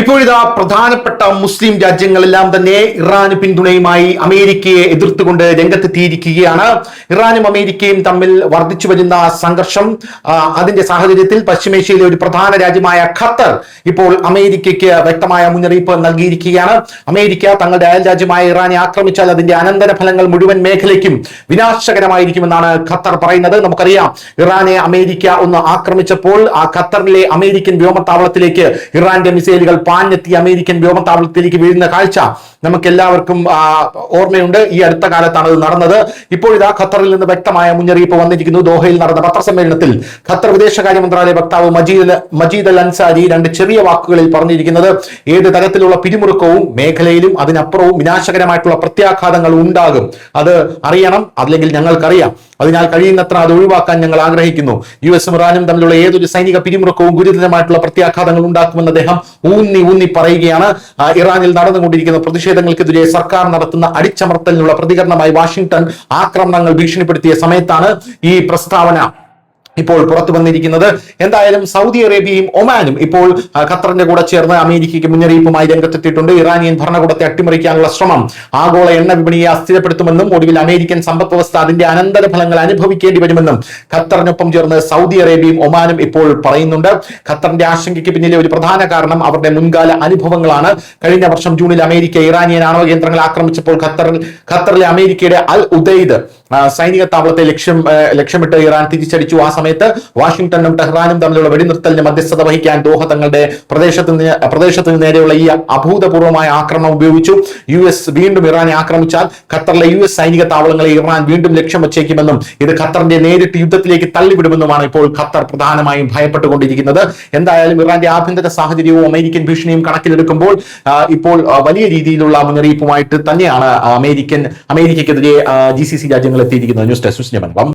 ഇപ്പോഴിതാ പ്രധാനപ്പെട്ട മുസ്ലിം രാജ്യങ്ങളെല്ലാം തന്നെ ഇറാന് പിന്തുണയുമായി അമേരിക്കയെ എതിർത്തുകൊണ്ട് രംഗത്തെത്തിയിരിക്കുകയാണ്. ഇറാനും അമേരിക്കയും തമ്മിൽ വർദ്ധിച്ചു വരുന്ന സംഘർഷം അതിന്റെ സാഹചര്യത്തിൽ പശ്ചിമേഷ്യയിലെ ഒരു പ്രധാന രാജ്യമായ ഖത്തർ ഇപ്പോൾ അമേരിക്കയ്ക്ക് വ്യക്തമായ മുന്നറിയിപ്പ് നൽകിയിരിക്കുകയാണ്. അമേരിക്ക തങ്ങളുടെ അയൽ രാജ്യമായ ഇറാനെ ആക്രമിച്ചാൽ അതിന്റെ അനന്തര ഫലങ്ങൾ മുഴുവൻ മേഖലയ്ക്കും വിനാശകരമായിരിക്കുമെന്നാണ് ഖത്തർ പറയുന്നത്. നമുക്കറിയാം ഇറാനെ അമേരിക്ക ഒന്ന് ആക്രമിച്ചപ്പോൾ ആ ഖത്തറിലെ അമേരിക്കൻ വ്യോമത്താവളത്തിലേക്ക് ഇറാന്റെ മിസൈലുകൾ പാഞ്ഞെത്തി അമേരിക്കൻ വ്യോമത്താവളത്തിലേക്ക് വീഴുന്ന കാഴ്ച നമുക്ക് എല്ലാവർക്കും ഓർമ്മയുണ്ട്. ഈ അടുത്ത കാലത്താണ് ഇത് നടന്നത്. ഇപ്പോഴിതാ ഖത്തറിൽ നിന്ന് വ്യക്തമായ മുന്നറിയിപ്പ് വന്നിരിക്കുന്നു. ദോഹയിൽ നടന്ന പത്രസമ്മേളനത്തിൽ ഖത്തർ വിദേശകാര്യ മന്ത്രാലയ വക്താവ് മജീദ് മജീദ് അൽ അൻസാരി രണ്ട് ചെറിയ വാക്കുകളിൽ പറഞ്ഞിരിക്കുന്നത് ഏത് തരത്തിലുള്ള പിരിമുറുക്കവും മേഖലയിലും അതിനപ്പുറവും വിനാശകരമായിട്ടുള്ള പ്രത്യാഘാതങ്ങൾ ഉണ്ടാകും. അത് അറിയണം അല്ലെങ്കിൽ ഞങ്ങൾക്കറിയാം. അതിനാൽ കഴിയുന്നത്ര അത് ഒഴിവാക്കാൻ ഞങ്ങൾ ആഗ്രഹിക്കുന്നു. യു എസും ഇറാനും തമ്മിലുള്ള ഏതൊരു സൈനിക പിരിമുറുക്കവും ഗുരുതരമായിട്ടുള്ള പ്രത്യാഘാതങ്ങൾ ഉണ്ടാക്കുമെന്ന് അദ്ദേഹം ഊന്നി ഊന്നി പറയുകയാണ്. ഇറാനിൽ നടന്നുകൊണ്ടിരിക്കുന്ന പ്രതിഷേധങ്ങൾക്കെതിരെ സർക്കാർ നടത്തുന്ന അടിച്ചമർത്തലിനുള്ള പ്രതികരണമായി വാഷിംഗ്ടൺ ആക്രമണങ്ങൾ ഭീഷണിപ്പെടുത്തിയ സമയത്താണ് ഈ പ്രസ്താവന ഇപ്പോൾ പുറത്തു വന്നിരിക്കുന്നത്. എന്തായാലും സൗദി അറേബ്യയും ഒമാനും ഇപ്പോൾ ഖത്തറിന്റെ കൂടെ ചേർന്ന് അമേരിക്കയ്ക്ക് മുന്നറിയിപ്പുമായി രംഗത്തെത്തിയിട്ടുണ്ട്. ഇറാനിയൻ ഭരണകൂടത്തെ അട്ടിമറിക്കാനുള്ള ശ്രമം ആഗോള എണ്ണ വിപണിയെ അസ്ഥിരപ്പെടുത്തുമെന്നും ഒടുവിൽ അമേരിക്കൻ സമ്പദ് വ്യവസ്ഥ അതിന്റെ അനന്തരഫലങ്ങൾ അനുഭവിക്കേണ്ടി വരുമെന്നും ഖത്തറിനൊപ്പം ചേർന്ന് സൗദി അറേബ്യയും ഒമാനും ഇപ്പോൾ പറയുന്നുണ്ട്. ഖത്തറിന്റെ ആശങ്കയ്ക്ക് പിന്നിലെ ഒരു പ്രധാന കാരണം അവരുടെ മുൻകാല അനുഭവങ്ങളാണ്. കഴിഞ്ഞ വർഷം ജൂണിൽ അമേരിക്ക ഇറാനിയൻ ആണവ കേന്ദ്രങ്ങൾ ആക്രമിച്ചപ്പോൾ ഖത്തറിൽ ഖത്തറിലെ അമേരിക്കയുടെ അൽ ഉദൈദ് ആ, സൈനിക താവളത്തെ ലക്ഷ്യം ലക്ഷ്യമിട്ട് ഇറാൻ തിരിച്ചടിച്ചു. ആ സമയത്ത് വാഷിംഗ്ടണും ടെഹ്റാനും തമ്മിലുള്ള വെടിനിർത്തലിന് മധ്യസ്ഥത വഹിക്കാൻ ദോഹ തങ്ങളുടെ പ്രദേശത്തിന് പ്രദേശത്തിന് നേരെയുള്ള ഈ അഭൂതപൂർവമായ ആക്രമണം ഉപയോഗിച്ചു. യു എസ് വീണ്ടും ഇറാനെ ആക്രമിച്ചാൽ ഖത്തറിലെ യു എസ് സൈനിക താവളങ്ങളെ ഇറാൻ വീണ്ടും ലക്ഷ്യം വച്ചേക്കുമെന്നും ഇത് ഖത്തറിന്റെ നേരിട്ട് യുദ്ധത്തിലേക്ക് തള്ളിവിടുമെന്നുമാണ് ഇപ്പോൾ ഖത്തർ പ്രധാനമായും ഭയപ്പെട്ടുകൊണ്ടിരിക്കുന്നത്. എന്തായാലും ഇറാന്റെ ആഭ്യന്തര സാഹചര്യവും അമേരിക്കൻ ഭീഷണിയും കണക്കിലെടുക്കുമ്പോൾ ഇപ്പോൾ വലിയ രീതിയിലുള്ള മുന്നറിയിപ്പുമായിട്ട് തന്നെയാണ് അമേരിക്കൻ അമേരിക്കയ്ക്കെതിരെ ജി സി സി രാജ്യങ്ങൾ എത്തിയിരിക്കുന്നത് ന്യൂസ് ഡെസ്ക്. വമ്പൻ